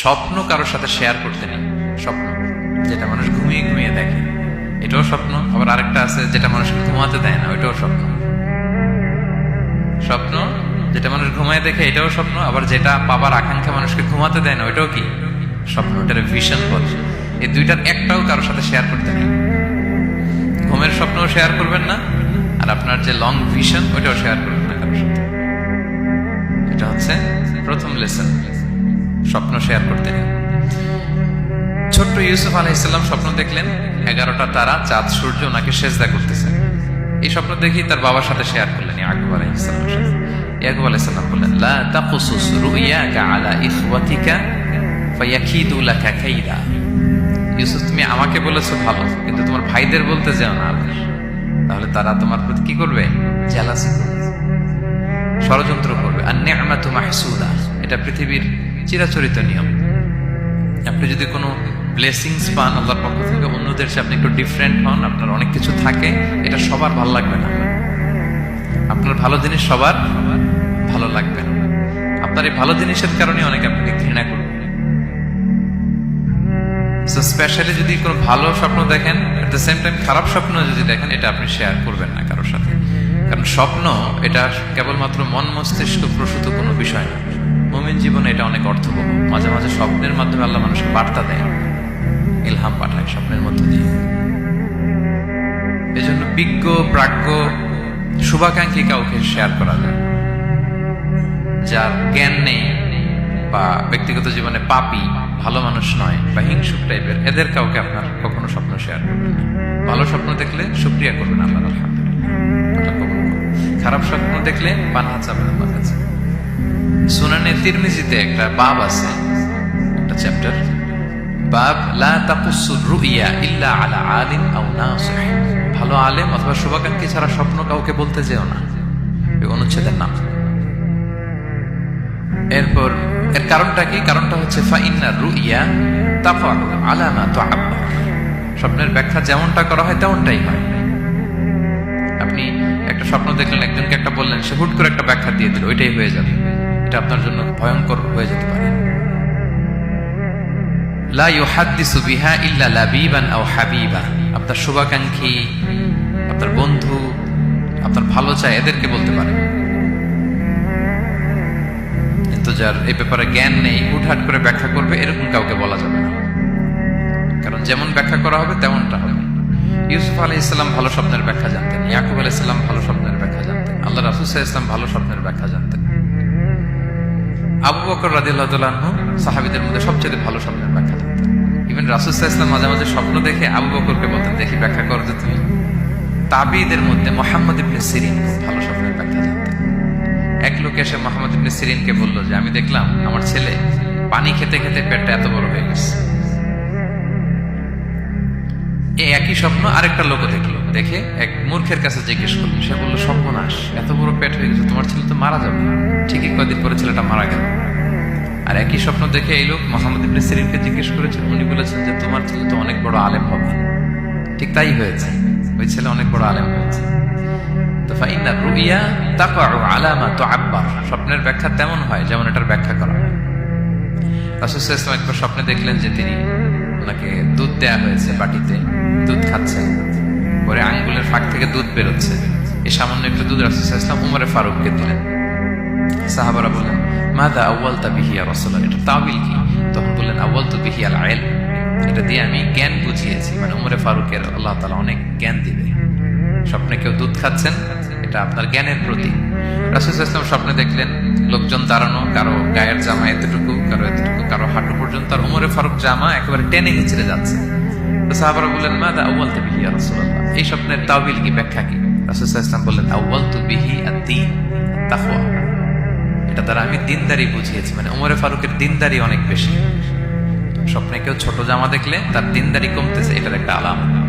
স্বপ্ন কারোর সাথে শেয়ার করতে নেই। স্বপ্ন। যেটা মানুষ ঘুমিয়ে ঘুমিয়ে দেখে। এটাও স্বপ্ন। আবার আরেকটা আছে যেটা মানুষকে ঘুমাতে দেয় না, ওইটাও স্বপ্ন। স্বপ্ন, যেটা মানুষ ঘুমায় দেখে, এটাও স্বপ্ন। আবার যেটা পাবার আকাঙ্ক্ষা মানুষকে ঘুমাতে দেয় না, ওইটাও কি? স্বপ্ন। ওটার ভিশন বলে এই দুইটার একটাও কারোর সাথে শেয়ার করতে নেই। ঘুমের স্বপ্নও শেয়ার করবেন না, আর আপনার যে লং ভিশন ওইটাও শেয়ার করবেন না কারোর সাথে। এটা হচ্ছে প্রথম লেসন স্বপ্ন শেয়ার করতে ছোট্ট ইউসুফ আলাইসাল্লাম স্বপ্ন দেখলেন, এগারোটা তারা, চাঁদ, সূর্য, ওনাকে সেজদা করতেছে। এই স্বপ্ন দেখি তার বাবার সাথে শেয়ার করলেন, ইয়াকুব আলাইহিসসালামের সাথে। ইয়াকুব আলাইহিসসালাম বললেন, লা তাকুসুস রুইয়াকা ইউসুফ, তুমি আমাকে বলেছ ভালো, কিন্তু তোমার ভাইদের বলতে যেও না। তাহলে তারা তোমার প্রতি কি করবে? জেলাসি করবে। ষড়যন্ত্র করবে। আর নেয়ামাতু মাহসুদা। এটা পৃথিবীর চিরাচরিত নিয়ম। আপনি যদি কোনো ব্লেসিংস পান আল্লাহর পক্ষ থেকে, অন্যদের চেয়ে আপনি একটু ডিফারেন্ট হন, আপনার অনেক কিছু থাকে, এটা সবার ভালো লাগবে না। আপনার ভালো জিনিস সবার ভালো লাগবে না। আপনার এই ভালো জিনিসের কারণে অনেকে আপনাকে ঘৃণা করবে। সো স্পেশালি যদি কোনো ভালো স্বপ্ন দেখেন এট দ্য সেম টাইম খারাপ স্বপ্ন যদি দেখেন, এটা আপনি শেয়ার করবেন না কারোর সাথে। কারণ স্বপ্ন, এটা কেবলমাত্র মন মস্তিষ্ক প্রসূত কোনো বিষয় না। মোমিন জীবনে এটা অনেক অর্থবহ। মাঝে মাঝে স্বপ্নের মাধ্যমে আল্লাহ মানুষকে বার্তা দেয় ইলহাম পাঠায় স্বপ্নের মধ্য দিয়ে। এজন্য বিজ্ঞ, প্রাজ্ঞ, শুভাকাঙ্ক্ষী কাউকে শেয়ার করা যায়। যার জ্ঞান নেই বা ব্যক্তিগত জীবনে পাপি, ভালো মানুষ নয় বা হিংসুক টাইপের এদের কাউকে আপনার কখনো স্বপ্ন শেয়ার করবেন ভালো স্বপ্ন দেখলে সুক্রিয়া করবেন আল্লাহ আল্লাহ খারাপ স্বপ্ন দেখলে হাত চাবেন আল্লাহর কাছে। সুনানে তিরমিজিতে একটা বাব আছে, একটা চ্যাপ্টার বাব, লা তাকুসুর রুইয়া ইল্লা আলা আলিম আও নাসিহ। ভালো আলেম অথবা শুভাকাঙ্ক্ষী ছাড়া স্বপ্ন কাউকে বলতে যেও না এই অনুচ্ছেদের নাম। এরপর, এর কারণটা কি? কারণটা হচ্ছে ফাইন্না রুইয়া তাফাল আলামা তো স্বপ্নের ব্যাখ্যা যেমনটা করা হয়, তেমনটাই হয়। আপনি একটা স্বপ্ন দেখলেন, একজনকে একটা বললেন, সে হুট করে একটা ব্যাখ্যা দিয়ে দিল, ওইটাই হয়ে যাবে। এটা আপনার জন্য ভয়ঙ্কর হয়ে যেতে পারে। লা ইউহাদ্দিসু বিহা ইল্লা লাবিবান আও হাবিবা। আপনার শুভাকাঙ্ক্ষী, আপনার বন্ধু, আপনার ভালো চায় এদেরকে বলতে পারেন কিন্তু যার এই ব্যাপারে জ্ঞান নেই, হুটহাট করে ব্যাখ্যা করবে, এরকম কাউকে বলা যাবে না। কারণ যেমন ব্যাখ্যা করা হবে, তেমনটা হবে। ইউসুফ আলী ইসলাম ভালো স্বপ্নের ব্যাখ্যা জানতেন, ইয়াকুব আলী ইসলাম ভালো স্বপ্নের ব্যাখ্যা জানতেন, আল্লাহ রাসুল ইসলাম ভালো স্বপ্নের ব্যাখ্যা জানতেন। আবু বকর রাদিল্লাহ সাহাবিদের মধ্যে সবচেয়ে ভালো স্বপ্নের ব্যাখ্যা ইভেন রাসুল ইসলাম মাঝে মাঝে স্বপ্ন দেখে আবু বকরকে বলতেন, দেখি ব্যাখ্যা করো যে তুমি তাবিদের মধ্যে মোহাম্মদ ইবনে সিরিন ভালো স্বপ্নের ব্যাখ্যা জানতেন এক লোক এসে মোহাম্মদ ইবনে সিরিনকে বলল যে, আমি দেখলাম আমার ছেলে পানি খেতে খেতে পেটটা এত বড় হয়ে গেছে। এই একই স্বপ্ন আরেকটা লোক দেখল। দেখে এক মূর্খের কাছে জিজ্ঞেস করল সে বলল, সর্বনাশ, এত বড় পেট হয়ে গেছে, তোমার ছেলে তো মারা যাবে। ঠিকই কয়েকদিন পরে ছেলেটা মারা গেল। আর একই স্বপ্ন দেখে এই লোক মোহাম্মদ ইবনে সিরিনকে জিজ্ঞেস করেছেন, উনি বলেছেন যে, তোমার ছেলে তো অনেক বড় আলেম হবে। ঠিক তাই হয়েছে, ওই ছেলে অনেক বড় আলেম হয়েছে। তো ফাইনা রুইয়া তাকাউ আলামা তো আব্বার স্বপ্নের ব্যাখ্যা তেমন হয় যেমন এটার ব্যাখ্যা করা রাসূল ওয়াসাল্লাম একবার স্বপ্নে দেখলেন যে তিনি ওনাকে দুধ দেয়া হয়েছে বাটিতে, দুধ খাচ্ছেন। পরে আঙ্গুলের ফাঁক থেকে দুধ বেরোচ্ছে। এই সামান্য একটু দুধ রাসূল ওয়াসাল্লাম উমরে ফারুককে দিলেন। সাহাবারা বললেন, মাদা আউয়াল তা বিহিয়া রসুল্লাহ এটা তাবিল কি? তখন বললেন আউয়াল তো বিহিয়াল আয়েল এটা দিয়ে আমি জ্ঞান বুঝিয়েছি। মানে উমরে ফারুকের আল্লাহ তালা অনেক জ্ঞান দিবে। স্বপ্নে কেউ দুধ খাচ্ছেন, এটা আপনার জ্ঞানের প্রতীক। রাসুল ইসলাম স্বপ্নে দেখলেন, লোকজন দাঁড়ানো, কারও গায়ের জামা এতটুকু, কারও এতটুকু, কারও হাঁটু পর্যন্ত। আর উমরে ফারুক জামা একেবারে টেনে হিচড়ে যাচ্ছে। সাহাবারা বললেন মা দা আউয়াল তো বিহি রাসূলুল্লাহ এই স্বপ্নের তাওবিল কি ব্যাখ্যা কি রাসূল ইসলাম বললেন আউ্বাল তো বিহি আদ-দীন তাকওয়া এটা দ্বারা আমি দিনদারি বুঝিয়েছি মানে ওমরে ফারুকের দিনদারি অনেক বেশি। স্বপ্নে কেউ ছোট জামা দেখলে তার দিনদারি কমতেছে এটার একটা আলামত।